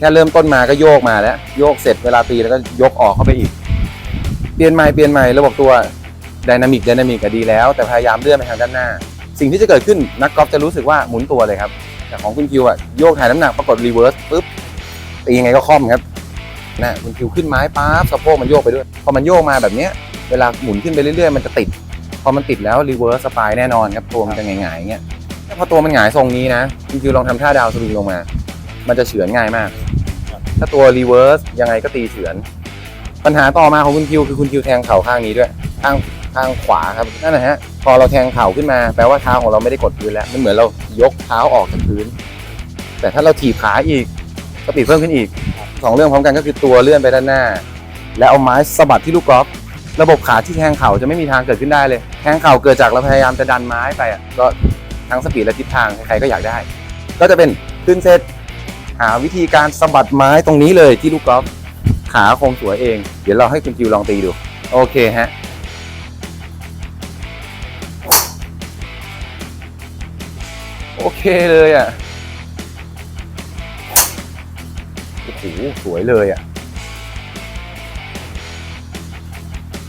แค่เริ่มต้นมาก็โยกมาแล้ว โยกเสร็จเวลาตีแล้วก็ยกออกเข้าไปอีก เปลี่ยนใหม่เปลี่ยนใหม่ระบบตัวไดนามิกไดนามิกก็ดีแล้ว แต่พยายามเลื่อนไปทางด้านหน้า สิ่งที่จะเกิดขึ้นนักกอล์ฟจะรู้สึกว่าหมุนตัวเลยครับแต่ของคุณคิวอะโยกถ่ายน้ำหนักปรากฏรีเวิร์สปุ๊บตียังไงก็คล่อมครับนะคุณคิวขึ้นไม้ปั๊บสะโพกมันโยกไปด้วยพอมันโยกมาแบบเนี้ยเวลาหมุนขึ้นไปเรื่อยๆ มันจะติด พอมันติดแล้วรีเวิร์สสปายแน่นอนครับตัวมันจะหงายๆอย่างเงี้ยพอตัวมันหงายทรงนี้นะคุณคิวลองทำท่าดาวสวิงลงมา มันจะเฉือนง่ายมาก ถ้าตัวรีเวิร์สยังไงก็ตีเฉือน ปัญหาต่อมาของคุณคิวคือคุณคิวแทงเข่าข้างนี้ด้วย ข้างข้างขวาครับนั่นนะฮะพอเราแทงเข่าขึ้นมาแปลว่าเท้าของเราไม่ได้กดพื้นแล้วมันเหมือนเรายกเท้าออกจากพื้น แต่ถ้าเราถีบขาอีกสปีดเพิ่มขึ้นอีกสองเรื่องพร้อมกันก็คือตัวเลื่อนไปด้านหน้า แล้วเอาไม้สะบัดที่ลูกกอล์ฟระบบขาที่แทงเข่าจะไม่มีทางเกิดขึ้นได้เลย แทงเข่าเกิดจากเราพยายามจะดันไม้ไปอะก็ทั้งสปีดและทิศทางใครๆก็อยากได้ ก็จะเป็นขึ้นเซต หาวิธีการสะบัดไม้ตรงนี้เลยที่ลูกกอล์ฟขาคงสวยเอง เดี๋ยวเราให้คุณคิวลองตีดู โอเคฮะโอเคเลยอะโอ้โหสวยเลยอะ